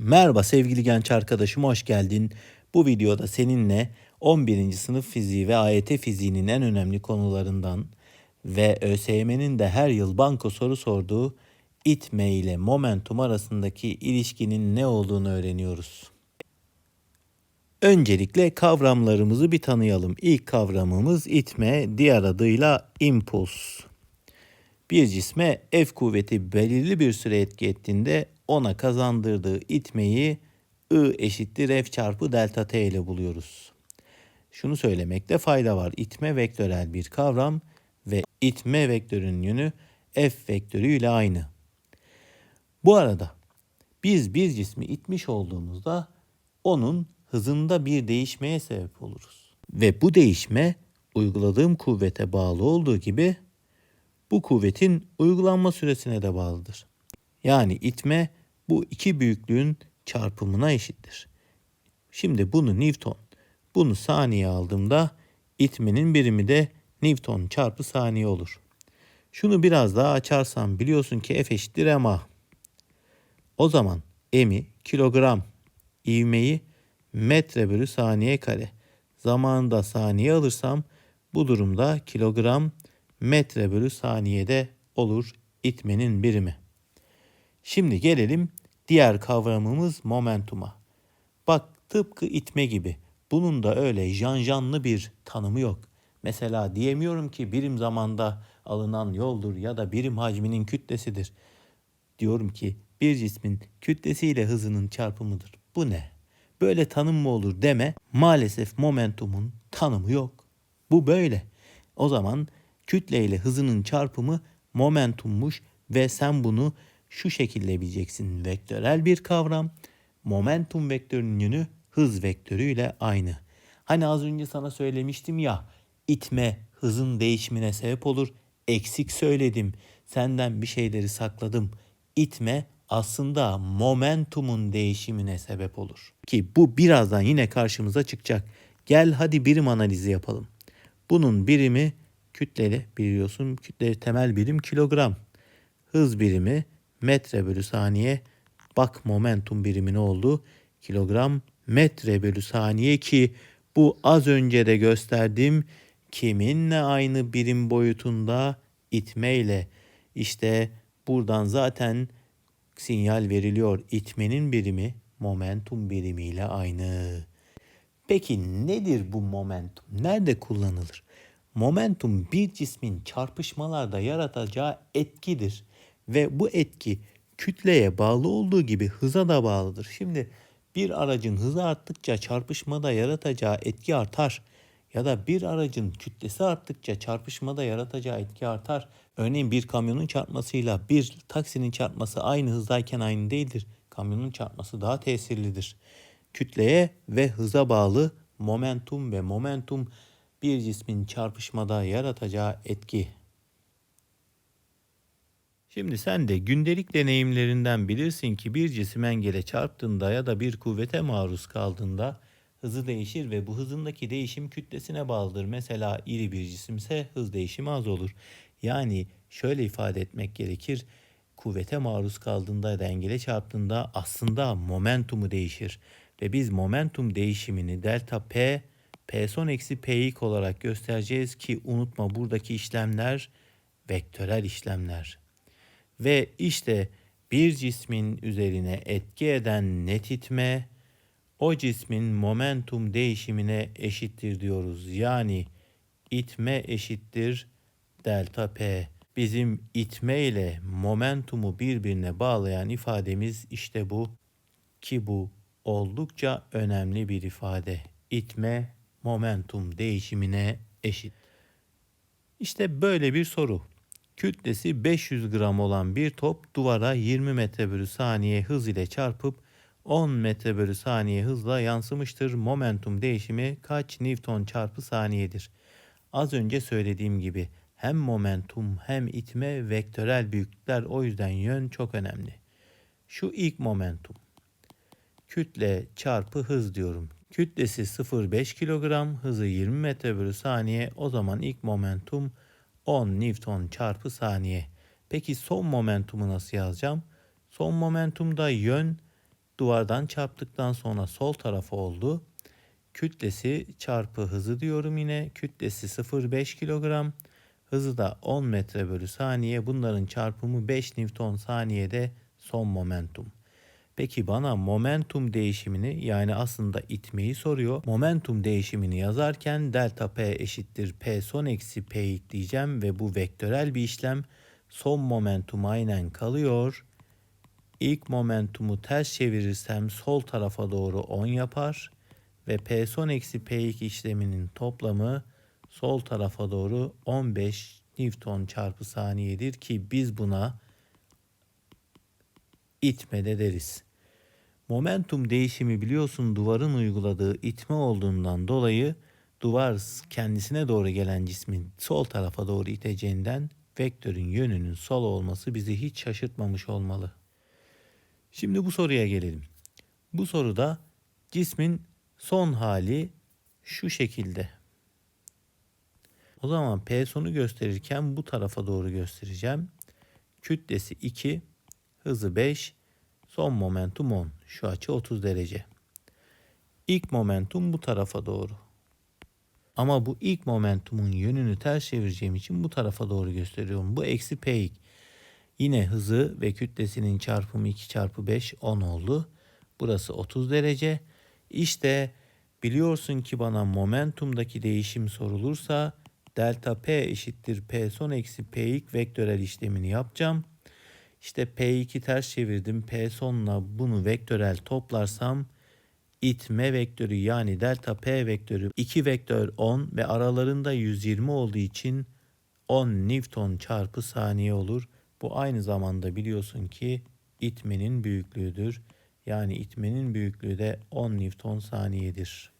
Merhaba sevgili genç arkadaşım hoş geldin. Bu videoda seninle 11. sınıf fiziği ve AYT fiziğinin en önemli konularından ve ÖSYM'nin de her yıl banko soru sorduğu itme ile momentum arasındaki ilişkinin ne olduğunu öğreniyoruz. Öncelikle kavramlarımızı bir tanıyalım. İlk kavramımız itme, diğer adıyla impuls. Bir cisme F kuvveti belirli bir süre etki ettiğinde ona kazandırdığı itmeyi I eşittir F çarpı delta T ile buluyoruz. Şunu söylemekte fayda var. İtme vektörel bir kavram ve itme vektörünün yönü F vektörü ile aynı. Bu arada biz bir cismi itmiş olduğumuzda onun hızında bir değişmeye sebep oluruz. Ve bu değişme uyguladığım kuvvete bağlı olduğu gibi bu kuvvetin uygulanma süresine de bağlıdır. Yani itme bu iki büyüklüğün çarpımına eşittir. Şimdi bunu Newton, bunu saniye aldığımda itmenin birimi de Newton çarpı saniye olur. Şunu biraz daha açarsam biliyorsun ki F eşittir ma. O zaman M'i kilogram, ivmeyi metre bölü saniye kare. Zamanında saniye alırsam bu durumda kilogram metre bölü saniyede olur itmenin birimi. Şimdi gelelim diğer kavramımız momentuma. Bak tıpkı itme gibi. Bunun da öyle janjanlı bir tanımı yok. Mesela diyemiyorum ki birim zamanda alınan yoldur ya da birim hacminin kütlesidir. Diyorum ki bir cismin kütlesiyle hızının çarpımıdır. Bu ne? Böyle tanım mı olur deme. Maalesef momentumun tanımı yok. Bu böyle. O zaman kütle ile hızının çarpımı momentummuş ve sen bunu şu şekilde bileceksin. Vektörel bir kavram. Momentum vektörünün yönü hız vektörüyle aynı. Hani az önce sana söylemiştim ya itme hızın değişimine sebep olur. Eksik söyledim. Senden bir şeyleri sakladım. İtme aslında momentumun değişimine sebep olur. Ki bu birazdan yine karşımıza çıkacak. Gel hadi birim analizi yapalım. Bunun birimi kütleli biliyorsun. Kütleli temel birim kilogram. Hız birimi metre bölü saniye. Bak momentum birimi ne oldu? Kilogram metre bölü saniye ki bu az önce de gösterdim. Kiminle aynı birim boyutunda itmeyle. İşte buradan zaten sinyal veriliyor. İtmenin birimi momentum birimiyle aynı. Peki nedir bu momentum? Nerede kullanılır? Momentum bir cismin çarpışmalarda yaratacağı etkidir ve bu etki kütleye bağlı olduğu gibi hıza da bağlıdır. Şimdi bir aracın hızı arttıkça çarpışmada yaratacağı etki artar ya da bir aracın kütlesi arttıkça çarpışmada yaratacağı etki artar. Örneğin bir kamyonun çarpmasıyla bir taksinin çarpması aynı hızdayken aynı değildir. Kamyonun çarpması daha tesirlidir. Kütleye ve hıza bağlı momentum ve momentum bir cismin çarpışmada yaratacağı etki. Şimdi sen de gündelik deneyimlerinden bilirsin ki bir cisim engele çarptığında ya da bir kuvvete maruz kaldığında hızı değişir ve bu hızındaki değişim kütlesine bağlıdır. Mesela iri bir cisimse hız değişimi az olur. Yani şöyle ifade etmek gerekir. Kuvvete maruz kaldığında ya da engele çarptığında aslında momentumu değişir. Ve biz momentum değişimini delta P, P son eksi P ilk olarak göstereceğiz ki unutma buradaki işlemler vektörel işlemler. Ve işte bir cismin üzerine etki eden net itme o cismin momentum değişimine eşittir diyoruz. Yani itme eşittir delta P. Bizim itme ile momentumu birbirine bağlayan ifademiz işte bu ki bu oldukça önemli bir ifade. İtme momentum değişimine eşit. İşte böyle bir soru. Kütlesi 500 gram olan bir top duvara 20 metre bölü saniye hız ile çarpıp 10 metre bölü saniye hızla yansımıştır. Momentum değişimi kaç Newton çarpı saniyedir? Az önce söylediğim gibi hem momentum hem itme vektörel büyüklükler o yüzden yön çok önemli. Şu ilk momentum. Kütle çarpı hız diyorum. Kütlesi 0,5 kilogram, hızı 20 metre bölü saniye. O zaman ilk momentum 10 Newton çarpı saniye. Peki son momentumu nasıl yazacağım? Son momentumda yön duvardan çarptıktan sonra sol tarafa oldu. Kütlesi çarpı hızı diyorum yine. Kütlesi 0,5 kilogram. Hızı da 10 metre bölü saniye. Bunların çarpımı 5 Newton saniyede son momentum. Peki bana momentum değişimini yani aslında itmeyi soruyor. Momentum değişimini yazarken delta P eşittir P son eksi P diyeceğim ve bu vektörel bir işlem. Son momentum aynen kalıyor. İlk momentumu ters çevirirsem sol tarafa doğru 10 yapar ve P son eksi P2 işleminin toplamı sol tarafa doğru 15 Newton çarpı saniyedir ki biz buna itme de deriz. Momentum değişimi biliyorsun duvarın uyguladığı itme olduğundan dolayı duvar kendisine doğru gelen cismin sol tarafa doğru iteceğinden vektörün yönünün sol olması bizi hiç şaşırtmamış olmalı. Şimdi bu soruya gelelim. Bu soruda cismin son hali şu şekilde. O zaman P sonu gösterirken bu tarafa doğru göstereceğim. Kütlesi 2, hızı 5, son momentum 10. Şu açı 30 derece. İlk momentum bu tarafa doğru. Ama bu ilk momentumun yönünü ters çevireceğim için bu tarafa doğru gösteriyorum. Bu eksi P ilk. Yine hızı ve kütlesinin çarpımı 2 çarpı 5 10 oldu. Burası 30 derece. İşte biliyorsun ki bana momentumdaki değişim sorulursa delta P eşittir P son eksi P ilk vektörel işlemini yapacağım. İşte P2 ters çevirdim. P sonla bunu vektörel toplarsam itme vektörü yani delta P vektörü 2 vektör 10 ve aralarında 120 olduğu için 10 Newton çarpı saniye olur. Bu aynı zamanda biliyorsun ki itmenin büyüklüğüdür. Yani itmenin büyüklüğü de 10 Newton saniyedir.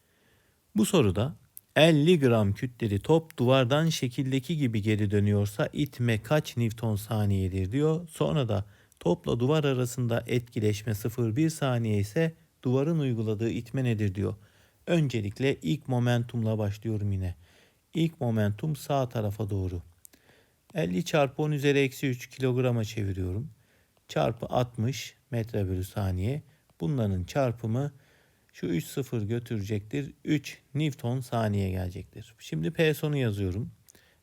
Bu soruda 50 gram kütleli top duvardan şekildeki gibi geri dönüyorsa itme kaç Newton saniyedir diyor. Sonra da topla duvar arasında etkileşme 0,1 saniye ise duvarın uyguladığı itme nedir diyor. Öncelikle ilk momentumla başlıyorum yine. İlk momentum sağ tarafa doğru. 50 çarpı 10 üzeri eksi 3 kilograma çeviriyorum. Çarpı 60 metre bölü saniye. Bunların çarpımı şu 3 sıfır götürecektir. 3 Newton saniye gelecektir. Şimdi P sonu yazıyorum.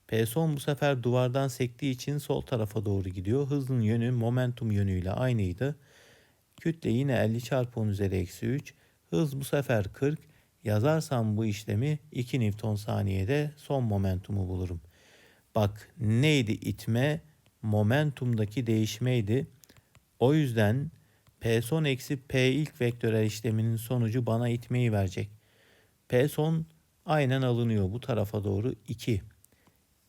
P son bu sefer duvardan sektiği için sol tarafa doğru gidiyor. Hızın yönü momentum yönüyle aynıydı. Kütle yine 50 çarpı 10 üzeri eksi 3. Hız bu sefer 40. Yazarsam bu işlemi 2 Newton saniyede son momentumu bulurum. Bak neydi itme? Momentumdaki değişmeydi. O yüzden P son eksi P ilk vektörel işleminin sonucu bana itmeyi verecek. P son aynen alınıyor bu tarafa doğru 2.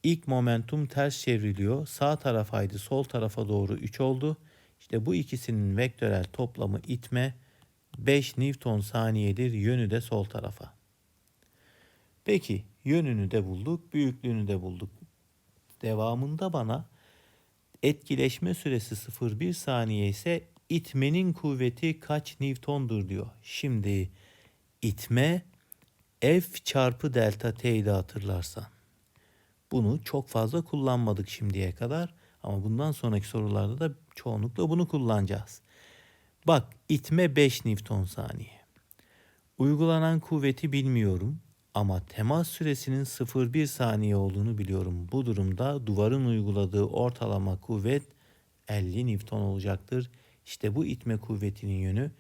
İlk momentum ters çevriliyor. Sağ tarafaydı sol tarafa doğru 3 oldu. İşte bu ikisinin vektörel toplamı itme 5 Newton saniyedir. Yönü de sol tarafa. Peki yönünü de bulduk, büyüklüğünü de bulduk. Devamında bana etkileşme süresi 0,1 saniye ise itmenin kuvveti kaç Newton'dur diyor. Şimdi itme F çarpı delta T'yi hatırlarsan. Bunu çok fazla kullanmadık şimdiye kadar ama bundan sonraki sorularda da çoğunlukla bunu kullanacağız. Bak itme 5 Newton saniye. Uygulanan kuvveti bilmiyorum ama temas süresinin 0,1 saniye olduğunu biliyorum. Bu durumda duvarın uyguladığı ortalama kuvvet 50 Newton olacaktır. İşte bu itme kuvvetinin yönü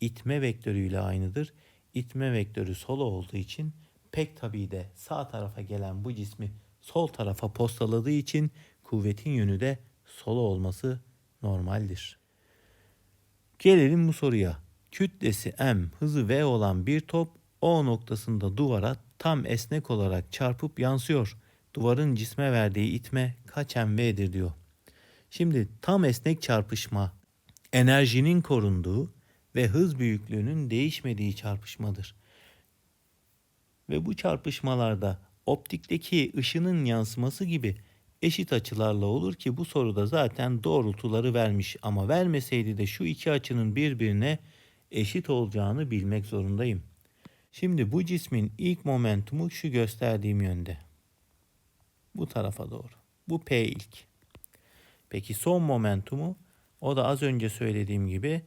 itme vektörüyle aynıdır. İtme vektörü sola olduğu için pek tabii de sağ tarafa gelen bu cismi sol tarafa postaladığı için kuvvetin yönü de sola olması normaldir. Gelelim bu soruya. Kütlesi m, hızı v olan bir top O noktasında duvara tam esnek olarak çarpıp yansıyor. Duvarın cisme verdiği itme kaç mv'dir diyor. Şimdi tam esnek çarpışma enerjinin korunduğu ve hız büyüklüğünün değişmediği çarpışmadır. Ve bu çarpışmalarda optikteki ışının yansıması gibi eşit açılarla olur ki bu soruda zaten doğrultuları vermiş ama vermeseydi de şu iki açının birbirine eşit olacağını bilmek zorundayım. Şimdi bu cismin ilk momentumu şu gösterdiğim yönde. Bu tarafa doğru. Bu P ilk. Peki son momentumu o da az önce söylediğim gibi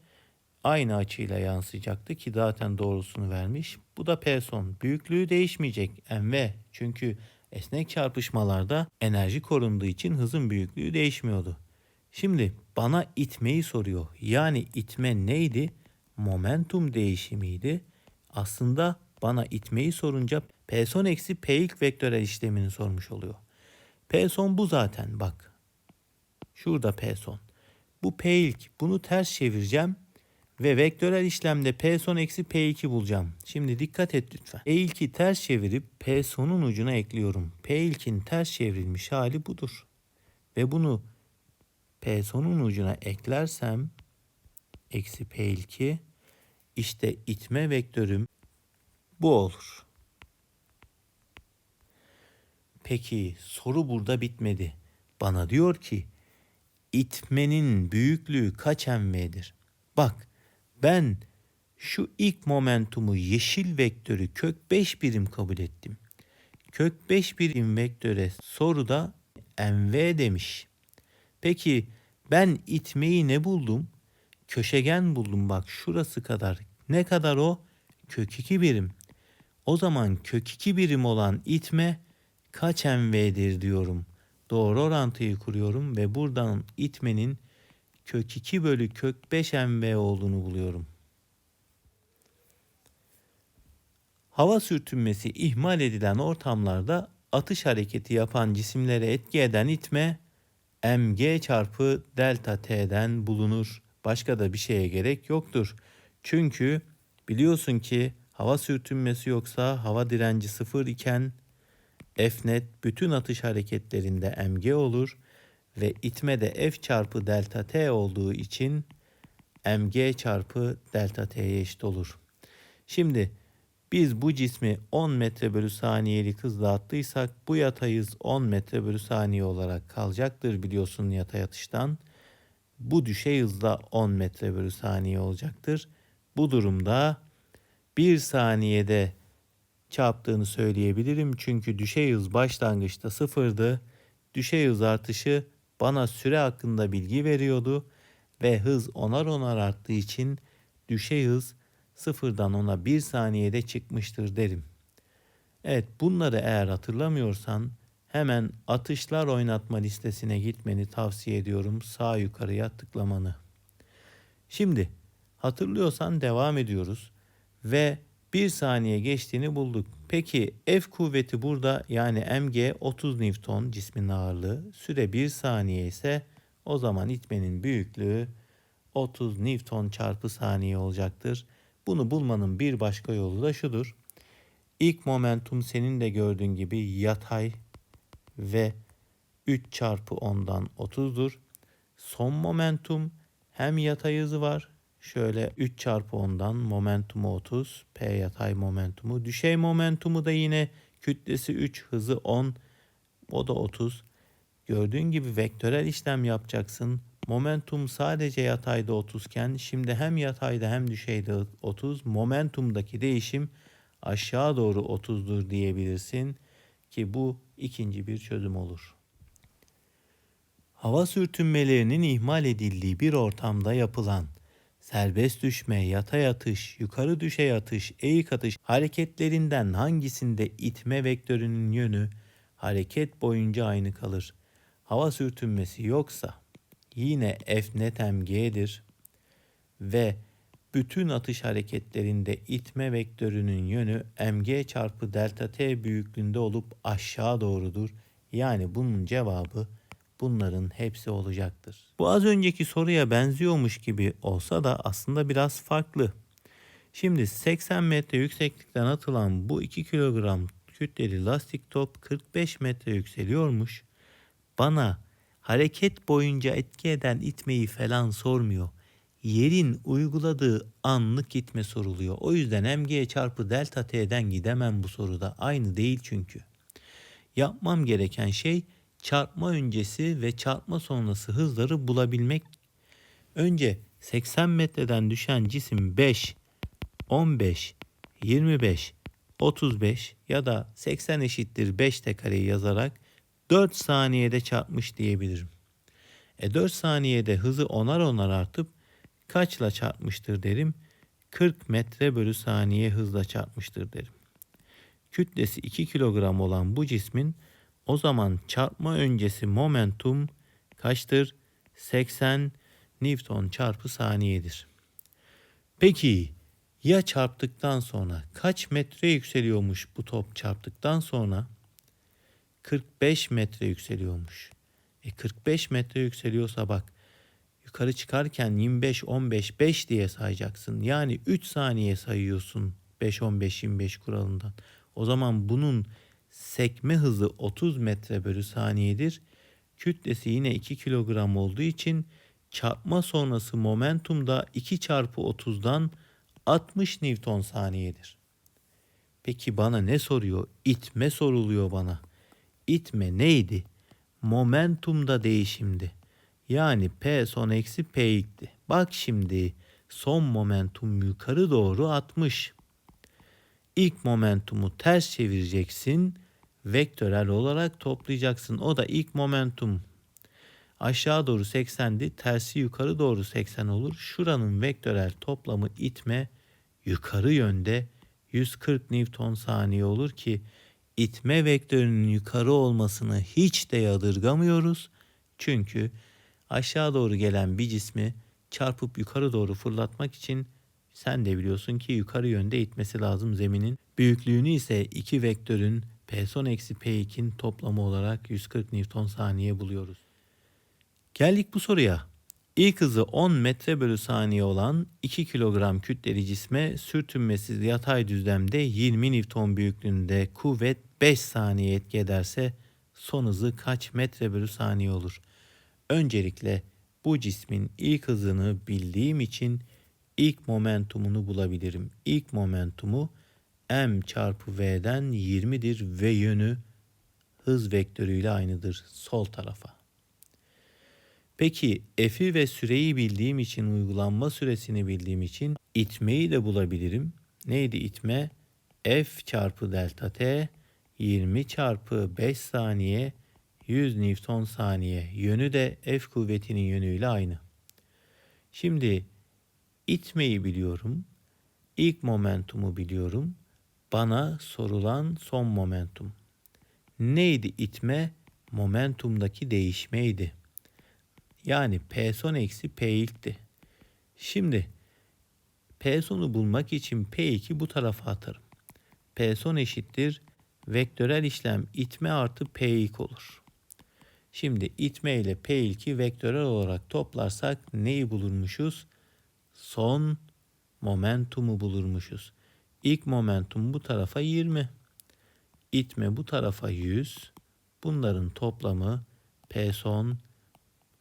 aynı açıyla yansıyacaktı ki zaten doğrusunu vermiş. Bu da P son. Büyüklüğü değişmeyecek mv. Çünkü esnek çarpışmalarda enerji korunduğu için hızın büyüklüğü değişmiyordu. Şimdi bana itmeyi soruyor. Yani itme neydi? Momentum değişimiydi. Aslında bana itmeyi sorunca P son eksi P ilk vektörel işlemini sormuş oluyor. P son bu zaten bak. Şurada P son. Bu P ilk. Bunu ters çevireceğim. Ve vektörel işlemde P son eksi P2 bulacağım. Şimdi dikkat et lütfen. P ilki ters çevirip P sonun ucuna ekliyorum. P ilkin ters çevrilmiş hali budur. Ve bunu P sonun ucuna eklersem eksi P ilki işte itme vektörüm bu olur. Peki soru burada bitmedi. Bana diyor ki itmenin büyüklüğü kaç mv'dir? Bak ben şu ilk momentumu yeşil vektörü kök 5 birim kabul ettim. Kök 5 birim vektöre soruda mv demiş. Peki ben itmeyi ne buldum? Köşegen buldum bak şurası kadar. Ne kadar o? Kök 2 birim. O zaman kök 2 birim olan itme kaç mv'dir diyorum. Doğru orantıyı kuruyorum ve buradan itmenin kök 2 bölü kök 5 mv olduğunu buluyorum. Hava sürtünmesi ihmal edilen ortamlarda atış hareketi yapan cisimlere etki eden itme mg çarpı delta t'den bulunur. Başka da bir şeye gerek yoktur. Çünkü biliyorsun ki hava sürtünmesi yoksa hava direnci sıfır iken F net bütün atış hareketlerinde mg olur ve itme de F çarpı delta T olduğu için mg çarpı delta T'ye eşit olur. Şimdi biz bu cismi 10 metre bölü saniyelik hızla attıysak bu yatay hız 10 metre bölü saniye olarak kalacaktır biliyorsun yatay atıştan. Bu düşey hızda 10 metre bölü saniye olacaktır. Bu durumda 1 saniyede çarptığını söyleyebilirim. Çünkü düşey hız başlangıçta sıfırdı. Düşey hız artışı bana süre hakkında bilgi veriyordu ve hız onar onar arttığı için düşey hız sıfırdan ona bir saniyede çıkmıştır derim. Evet bunları eğer hatırlamıyorsan hemen atışlar oynatma listesine gitmeni tavsiye ediyorum sağ yukarıya tıklamanı. Şimdi hatırlıyorsan devam ediyoruz ve bir saniye geçtiğini bulduk. Peki F kuvveti burada yani mg 30 Newton cismin ağırlığı. Süre 1 saniye ise o zaman itmenin büyüklüğü 30 Newton çarpı saniye olacaktır. Bunu bulmanın bir başka yolu da şudur. İlk momentum senin de gördüğün gibi yatay ve 3 çarpı 10'dan 30'dur. Son momentum hem yatay hızı var Şöyle 3 çarpı 10'dan momentumu 30. P yatay momentumu. Düşey momentumu da yine kütlesi 3 hızı 10. O da 30. Gördüğün gibi vektörel işlem yapacaksın. Momentum sadece yatayda 30 iken şimdi hem yatayda hem düşeyde 30. Momentumdaki değişim aşağı doğru 30'dur diyebilirsin ki bu ikinci bir çözüm olur. Hava sürtünmelerinin ihmal edildiği bir ortamda yapılan serbest düşme, yatay atış, yukarı düşey atış, eğik atış hareketlerinden hangisinde itme vektörünün yönü hareket boyunca aynı kalır? Hava sürtünmesi yoksa yine F net mg'dir ve bütün atış hareketlerinde itme vektörünün yönü mg çarpı delta t büyüklüğünde olup aşağı doğrudur. Yani bunun cevabı bunların hepsi olacaktır. Bu az önceki soruya benziyormuş gibi olsa da aslında biraz farklı. Şimdi 80 metre yükseklikten atılan bu 2 kilogram kütleli lastik top 45 metre yükseliyormuş. Bana hareket boyunca etki eden itmeyi falan sormuyor. Yerin uyguladığı anlık itme soruluyor. O yüzden mg çarpı delta t'den gidemem bu soruda. Aynı değil çünkü. Yapmam gereken şey çarpma öncesi ve çarpma sonrası hızları bulabilmek. Önce 80 metreden düşen cisim 5, 15, 25, 35 ya da 80 eşittir 5 de kareyi yazarak 4 saniyede çarpmış diyebilirim. E 4 saniyede hızı onar onar artıp kaçla çarpmıştır derim. 40 metre bölü saniye hızla çarpmıştır derim. Kütlesi 2 kilogram olan bu cismin o zaman çarpma öncesi momentum kaçtır? 80 Newton çarpı saniyedir. Peki ya çarptıktan sonra kaç metre yükseliyormuş bu top çarptıktan sonra? 45 metre yükseliyormuş. E 45 metre yükseliyorsa bak yukarı çıkarken 25 15 5 diye sayacaksın. Yani 3 saniye sayıyorsun 5 15 25 kuralından. O zaman bunun sekme hızı 30 metre bölü saniyedir. Kütlesi yine 2 kilogram olduğu için çarpma sonrası momentum da 2 çarpı 30'dan 60 Newton saniyedir. Peki bana ne soruyor? İtme soruluyor bana. İtme neydi? Momentumda değişimdi. Yani P son eksi P ilkti. Bak şimdi son momentum yukarı doğru 60. İlk momentumu ters çevireceksin. Vektörel olarak toplayacaksın. O da ilk momentum aşağı doğru 80'di. Tersi yukarı doğru 80 olur. Şuranın vektörel toplamı itme yukarı yönde 140 Newton saniye olur ki itme vektörünün yukarı olmasını hiç de yadırgamıyoruz. Çünkü aşağı doğru gelen bir cismi çarpıp yukarı doğru fırlatmak için sen de biliyorsun ki yukarı yönde itmesi lazım zeminin. Büyüklüğünü ise iki vektörün P son eksi P2'nin toplamı olarak 140 Newton saniye buluyoruz. Geldik bu soruya. İlk hızı 10 metre bölü saniye olan 2 kilogram kütleli cisme sürtünmesiz yatay düzlemde 20 Newton büyüklüğünde kuvvet 5 saniye etki ederse son hızı kaç metre bölü saniye olur? Öncelikle bu cismin ilk hızını bildiğim için ilk momentumunu bulabilirim. İlk momentumu m çarpı v'den 20'dir ve yönü hız vektörüyle aynıdır sol tarafa. Peki f'i ve süreyi bildiğim için uygulanma süresini bildiğim için itmeyi de bulabilirim. Neydi itme? F çarpı delta t 20 çarpı 5 saniye 100 Newton saniye. Yönü de F kuvvetinin yönüyle aynı. Şimdi itmeyi biliyorum. İlk momentumu biliyorum. Bana sorulan son momentum. Neydi itme? Momentumdaki değişmeydi. Yani P son eksi P ilkti. Şimdi P sonu bulmak için P2 bu tarafa atarım. P son eşittir. Vektörel işlem itme artı P ilk olur. Şimdi itme ile P ilki vektörel olarak toplarsak neyi bulurmuşuz? Son momentumu bulurmuşuz. İlk momentum bu tarafa 20. İtme bu tarafa 100. Bunların toplamı P son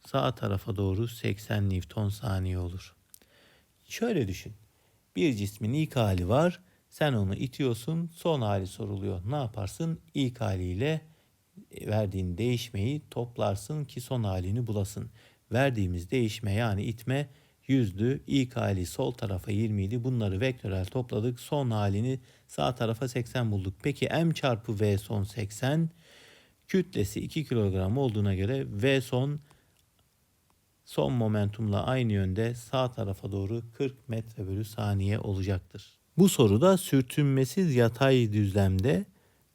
sağ tarafa doğru 80 Newton saniye olur. Şöyle düşün. Bir cismin ilk hali var. Sen onu itiyorsun. Son hali soruluyor. Ne yaparsın? İlk haliyle verdiğin değişmeyi toplarsın ki son halini bulasın. Verdiğimiz değişme yani itme yüzdü. İlk hali sol tarafa 20 idi. Bunları vektörel topladık. Son halini sağ tarafa 80 bulduk. Peki m çarpı v son 80 kütlesi 2 kilogram olduğuna göre v son son momentumla aynı yönde sağ tarafa doğru 40 metre bölü saniye olacaktır. Bu soruda sürtünmesiz yatay düzlemde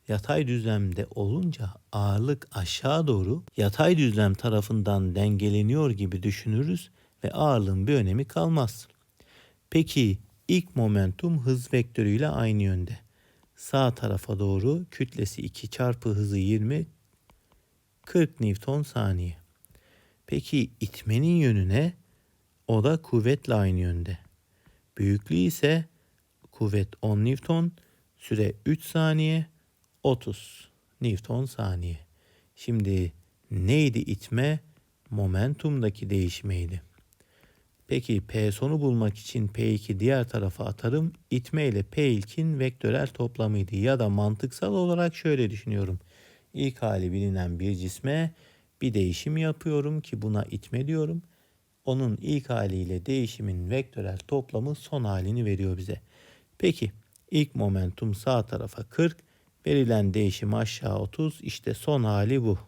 yatay düzlemde olunca ağırlık aşağı doğru yatay düzlem tarafından dengeleniyor gibi düşünürüz ve ağırlığın bir önemi kalmaz. Peki ilk momentum hız vektörüyle aynı yönde. Sağ tarafa doğru kütlesi 2 çarpı hızı 20 40 Newton saniye. Peki itmenin yönüne o da kuvvetle aynı yönde. Büyüklüğü ise kuvvet 10 Newton, süre 3 saniye, 30 Newton saniye. Şimdi neydi itme? Momentumdaki değişmeydi. Peki P sonu bulmak için P2 diğer tarafa atarım. İtme ile P ilkin vektörel toplamıydı. Ya da mantıksal olarak şöyle düşünüyorum. İlk hali bilinen bir cisme bir değişim yapıyorum ki buna itme diyorum. Onun ilk haliyle değişimin vektörel toplamı son halini veriyor bize. Peki ilk momentum sağ tarafa 40, verilen değişim aşağı 30, işte son hali bu.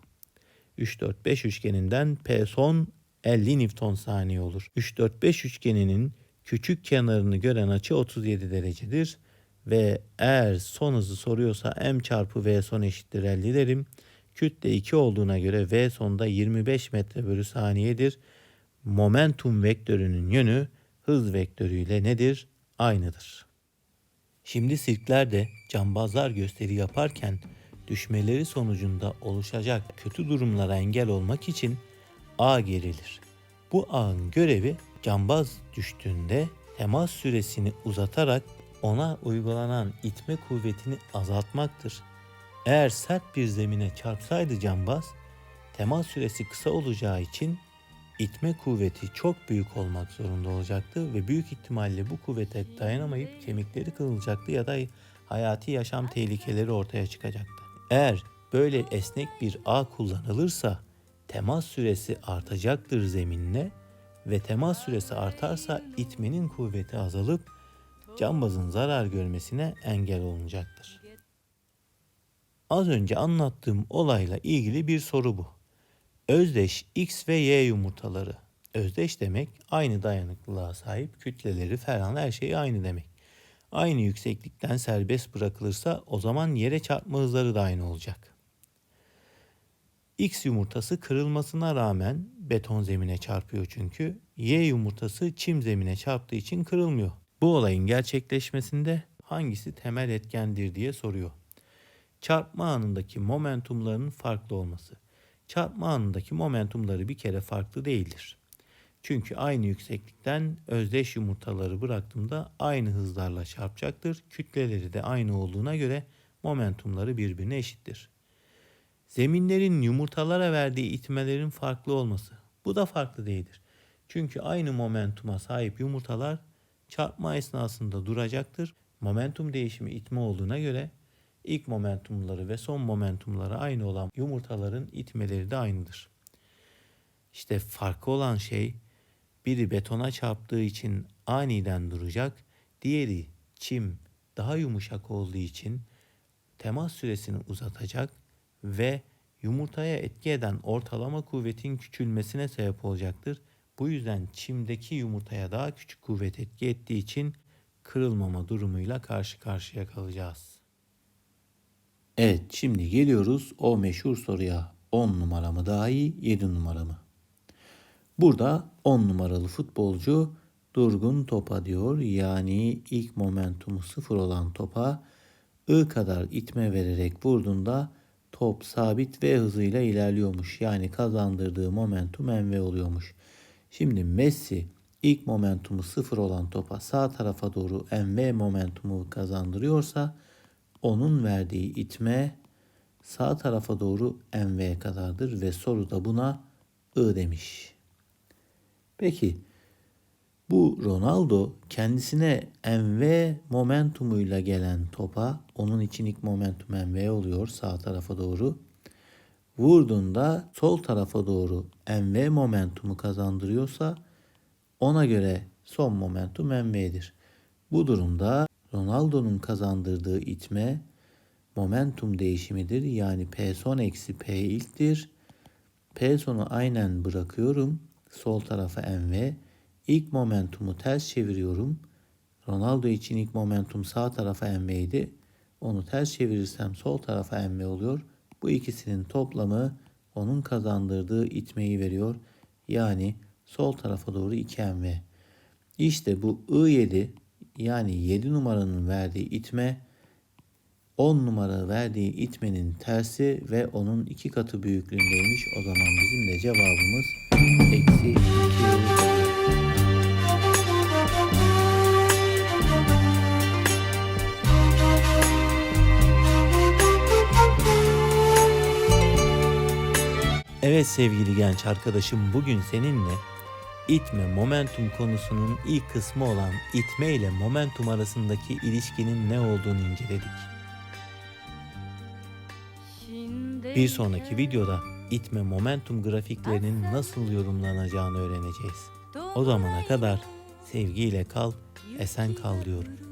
3 4 5 üçgeninden P son 50 Newton saniye olur. 3-4-5 üçgeninin küçük kenarını gören açı 37 derecedir. Ve eğer son hızı soruyorsa m çarpı v son eşittir 50 derim. Kütle 2 olduğuna göre v sonda 25 metre bölü saniyedir. Momentum vektörünün yönü hız vektörüyle nedir? Aynıdır. Şimdi sirklerde cambazlar gösteri yaparken düşmeleri sonucunda oluşacak kötü durumlara engel olmak için ağ gerilir. Bu ağın görevi cambaz düştüğünde temas süresini uzatarak ona uygulanan itme kuvvetini azaltmaktır. Eğer sert bir zemine çarpsaydı cambaz, temas süresi kısa olacağı için itme kuvveti çok büyük olmak zorunda olacaktı ve büyük ihtimalle bu kuvvete dayanamayıp kemikleri kırılacaktı ya da hayati yaşam tehlikeleri ortaya çıkacaktı. Eğer böyle esnek bir ağ kullanılırsa temas süresi artacaktır zeminle ve temas süresi artarsa itmenin kuvveti azalıp cambazın zarar görmesine engel olunacaktır. Az önce anlattığım olayla ilgili bir soru bu. Özdeş X ve Y yumurtaları. Özdeş demek aynı dayanıklılığa sahip kütleleri falan her şey aynı demek. Aynı yükseklikten serbest bırakılırsa o zaman yere çarpma hızları da aynı olacak. X yumurtası kırılmasına rağmen beton zemine çarpıyor çünkü. Y yumurtası çim zemine çarptığı için kırılmıyor. Bu olayın gerçekleşmesinde hangisi temel etkendir diye soruyor. Çarpma anındaki momentumların farklı olması. Çarpma anındaki momentumları bir kere farklı değildir. Çünkü aynı yükseklikten özdeş yumurtaları bıraktığımda aynı hızlarla çarpacaktır. Kütleleri de aynı olduğuna göre momentumları birbirine eşittir. Zeminlerin yumurtalara verdiği itmelerin farklı olması. Bu da farklı değildir. Çünkü aynı momentuma sahip yumurtalar çarpma esnasında duracaktır. Momentum değişimi itme olduğuna göre ilk momentumları ve son momentumları aynı olan yumurtaların itmeleri de aynıdır. İşte farkı olan şey biri betona çarptığı için aniden duracak, diğeri çim daha yumuşak olduğu için temas süresini uzatacak ve yumurtaya etki eden ortalama kuvvetin küçülmesine sebep olacaktır. Bu yüzden çimdeki yumurtaya daha küçük kuvvet etki ettiği için kırılmama durumuyla karşı karşıya kalacağız. Evet şimdi geliyoruz o meşhur soruya 10 numara mı daha iyi 7 numara mı? Burada 10 numaralı futbolcu durgun topa diyor. Yani ilk momentumu sıfır olan topa I kadar itme vererek vurduğunda top sabit V hızıyla ilerliyormuş. Yani kazandırdığı momentum mv oluyormuş. Şimdi Messi ilk momentumu sıfır olan topa sağ tarafa doğru mv momentumu kazandırıyorsa onun verdiği itme sağ tarafa doğru mv kadardır ve soruda buna I demiş. Peki bu Ronaldo kendisine mv momentumuyla gelen topa onun için ilk momentum mv oluyor sağ tarafa doğru. Vurduğunda sol tarafa doğru mv momentumu kazandırıyorsa ona göre son momentum mv'dir. Bu durumda Ronaldo'nun kazandırdığı itme momentum değişimidir. Yani P son eksi P ilktir. P sonu aynen bırakıyorum. Sol tarafa mv. İlk momentumu ters çeviriyorum. Ronaldo için ilk momentum sağ tarafa idi. Onu ters çevirirsem sol tarafa mv oluyor. Bu ikisinin toplamı onun kazandırdığı itmeyi veriyor. Yani sol tarafa doğru 2mv. İşte bu I7 yani 7 numaranın verdiği itme 10 numara verdiği itmenin tersi ve onun iki katı büyüklüğündeymiş. O zaman bizim de cevabımız eksi 2 Evet sevgili genç arkadaşım bugün seninle itme momentum konusunun ilk kısmı olan itme ile momentum arasındaki ilişkinin ne olduğunu inceledik. Bir sonraki videoda itme momentum grafiklerinin nasıl yorumlanacağını öğreneceğiz. O zamana kadar sevgiyle kal, esen kal diyorum.